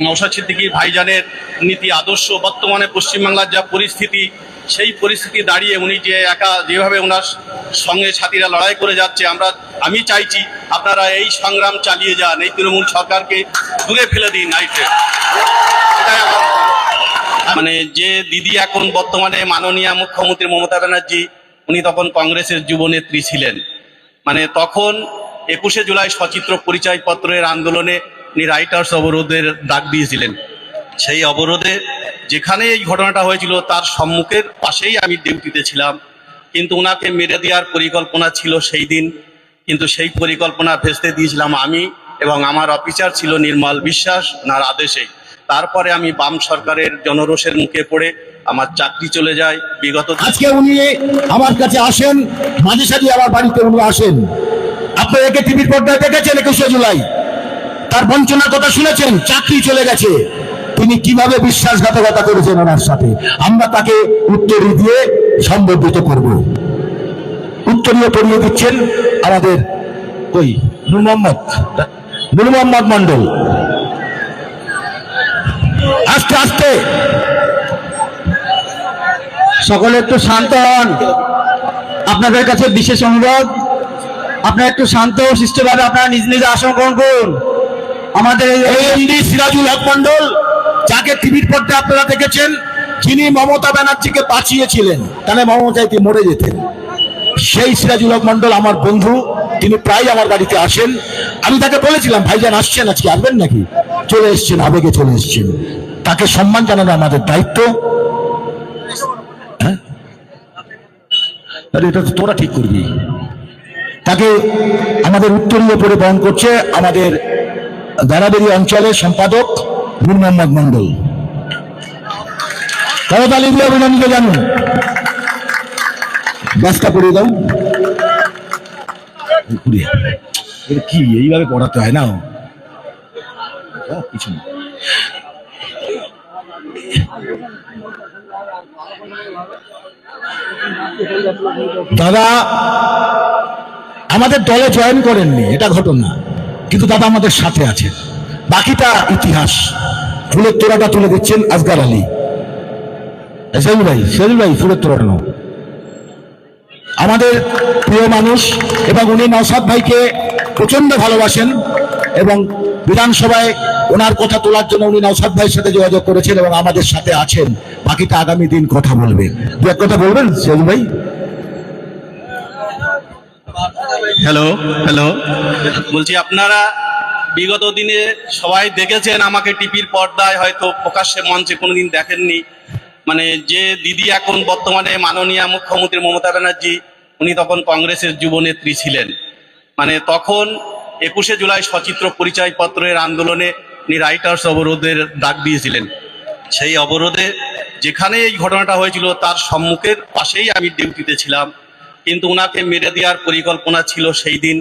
নৌশাদ সিদ্দিকী ভাইজানের নীতি, আদর্শ, বর্তমানে পশ্চিমবাংলার যা পরিস্থিতি, সেই পরিস্থিতি দাঁড়িয়ে উনি যে একা যেভাবে ওনার সঙ্গে সাথীরা লড়াই করে যাচ্ছে, আমরা, আমি চাইছি আপনারা এই সংগ্রাম চালিয়ে যান, এই তৃণমূল সরকারকে দূরে ফেলে দিন নাইটে। মানে যে দিদি এখন বর্তমানে মাননীয় মুখ্যমন্ত্রী মমতা ব্যানার্জি, উনি তখন কংগ্রেসের যুবনেত্রী ছিলেন। মানে তখন একুশে জুলাই সচিত্র পরিচয়পত্রের আন্দোলনে উনি রাইটার্স অবরোধের ডাক দিয়েছিলেন। সেই অবরোধে যেখানে এই ঘটনাটা হয়েছিল, তার সম্মুখের পাশেই আমি ডিউটিতে ছিলাম। কিন্তু ওনাকে মেরে দেওয়ার পরিকল্পনা ছিল সেই দিন। কিন্তু সেই পরিকল্পনা ভেস্তে দিয়েছিলাম আমি এবং আমার অফিসার ছিল নির্মল বিশ্বাস, ওনার আদেশে। তারপরে আমি বাম সরকারের জনরোষের মুখে পড়ে আমার চাকরি চলে যায়। বিগত আজকে উনি আমার কাছে আসেন, মাঝে সাঝে আমার বাড়িতে উনি আসেন। আপনারা একে টিভির পর্দায় দেখেছেন একুশে জুলাই। তার বঞ্চনার কথা শুনেছেন, চাকরি চলে গেছে। তিনি কীভাবে বিশ্বাসঘাতকতা করেছেন ওনার সাথে? আমরা তাকে উত্তরী দিয়ে সম্বোধিত করব। উত্তরীয় পড়িয়ে দিচ্ছেন আমাদের কই নূর মোহাম্মদ নূর মোহাম্মদ মন্ডল আস্তে আস্তে। সকলে একটু শান্ত হন। আপনাদের কাছে বিশেষ অনুরোধ, আপনারা একটু শান্ত শিষ্টভাবে আপনারা নিজ নিজ আসন গ্রহণ করুন। আমাদের এই- সিরাজুল হক মন্ডল যাকে টিভির পর্দায় আপনারা দেখেছেন, যিনি মমতা ব্যানার্জিকে বাঁচিয়েছিলেন, তাহলে মমতা এতে মরে যেতেন। সেই সিরাজুল হক মন্ডল আমার বন্ধু, তিনি প্রায় আমার বাড়িতে আসেন। আমি তাকে বলেছিলাম, ভাইজান আসছেন আজকে, আসবেন নাকি? চলে এসছেন, আবেগে চলে এসছেন। তাকে সম্মান জানানো আমাদের দায়িত্ব। হ্যাঁ? আরে এটা তো তোরা ঠিক করবি। তাকে আমাদের উত্তরীয় পরে বহন করছে আমাদের দারাবেরি অঞ্চলের সম্পাদক নূর মোহাম্মদ মন্ডল করতালি দিয়ে অভিনন্দন জানুন। গাছটা পড়িয়ে দাও। কি, এইভাবে পড়াতে হয় না? কিছু না। দাদা, আমাদের দলে জয়েন করেননি, এটা ঘটনা। কিন্তু দাদা আমাদের সাথে আছে। বাকিটা ইতিহাস। ফুলের তোড়াটা তুলে দিচ্ছেন আজগার আলী। সেজু ভাই সেজু ভাই, ফুলের নাও। আমাদের প্রিয় মানুষ এবং উনি নওসাদ ভাইকে প্রচণ্ড ভালোবাসেন এবং বিধানসভায় ওনার কথা তোলার জন্য উনি নওসাদ ভাইয়ের সাথে যোগাযোগ করেছেন এবং আমাদের সাথে আছেন। বাকিটা আগামী দিন কথা বলবেন দু এক কথা বলবেন সেজু ভাই? হ্যালো হ্যালো বলছি, আপনারা বিগত দিনে সবাই দেখেছেন আমাকে টিভির পর্দায় হয়তো প্রকাশ্যে মঞ্চে কোনোদিন দেখেননি। মানে যে দিদি এখন বর্তমানে মাননীয় মুখ্যমন্ত্রী মমতা ব্যানার্জি, উনি তখন কংগ্রেসের যুবনেত্রী ছিলেন। মানে তখন একুশে জুলাই সচিত্র পরিচয়পত্রের আন্দোলনে উনি রাইটার্স অবরোধের ডাক দিয়েছিলেন। সেই অবরোধে যেখানে এই ঘটনাটা হয়েছিল, তার সম্মুখের পাশেই আমি ডিউটিতে ছিলাম। কিন্তু ওনাকে মেরে দেওয়ার পরিকল্পনা ছিল সেই দিন।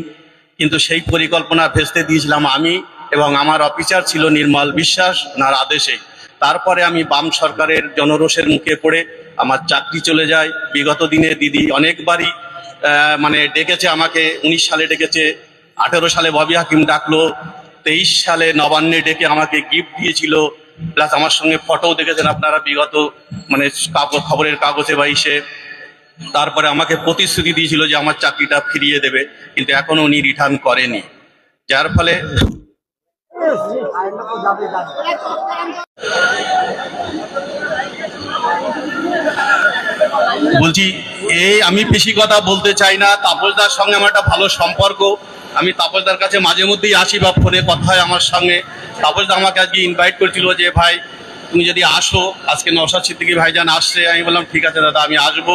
কিন্তু সেই পরিকল্পনা ভেস্তে দিয়েছিলাম আমি এবং আমার অফিসার ছিল নির্মল বিশ্বাস ওনার আদেশে। তারপরে আমি বাম সরকারের জনরোষের মুখে পড়ে আমার চাকরি চলে যায়। বিগত দিনে দিদি অনেকবারই মানে ডেকেছে আমাকে, উনিশ সালে ডেকেছে, আঠেরো সালে ববি হাকিম ডাকলো, তেইশ সালে নবান্নে ডেকে আমাকে গিফট দিয়েছিল প্লাস আমার সঙ্গে ফটো দেখেছেন আপনারা বিগত মানে খবরের কাগজে বা ইসে। তারপরে আমাকে প্রতিশ্রুতি দিয়েছিল যে আমার চাকরিটা ফিরিয়ে দেবে, কিন্তু এখনও উনি রিটার্ন করেনি। যার ফলে বলছি এই আমি বেশি কথা বলতে চাই না, তাপসদার সঙ্গে আমার একটা ভালো সম্পর্ক। আমি তাপসদার কাছে মাঝে মধ্যেই আসি বা ফোনে কথা হয় আমার সঙ্গে। তাপসদা আমাকে আজকে ইনভাইট করেছিল যে, ভাই তুমি যদি আসো, আজকে নওশাদ সিদ্দিকী ভাইজান আসছে, আমি বললাম, ঠিক আছে দাদা, আমি আসব।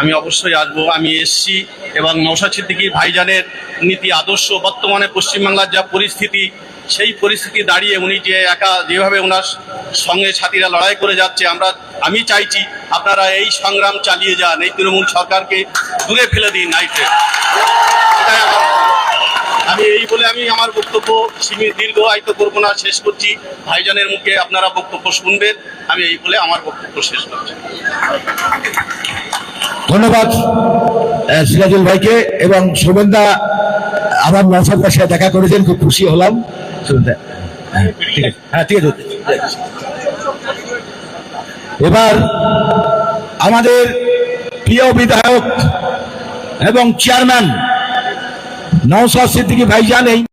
আমি অবশ্যই আসব। আমি এসছি এবং নওশাদ সিদ্দিকী ভাইজানের নীতি, আদর্শ, বর্তমানে পশ্চিমবাংলার যা পরিস্থিতি, সেই পরিস্থিতি দাঁড়িয়ে উনি যে একা, যেভাবে ওনার সঙ্গে সাথীরা লড়াই করে যাচ্ছে, আমরা, আমি চাইছি আপনারা এই সংগ্রাম চালিয়ে যান, এই তৃণমূল সরকারকে দূরে ফেলে দিন নাইটে এটাই আমি এই বলে আমি আমার বক্তব্য সীমিত দীর্ঘ আয়িত করব না শেষ করছি। ভাইজানের মুখে আপনারা বক্তব্য শুনবেন আমি এই বলে আমার বক্তব্য শেষ করছি। ধন্যবাদ সিরাজুল ভাইকে এবং শোভেন্দা আমার নসাদ ভাইয়ের সাথে দেখা করেছেন খুব খুশি হলাম। শোভেন্দা হ্যাঁ ঠিক হ্যাঁ ঠিক আছে। এবার আমাদের প্রিয় বিধায়ক এবং চেয়ারম্যান নওশাদ সিদ্দিকী ভাইজান এই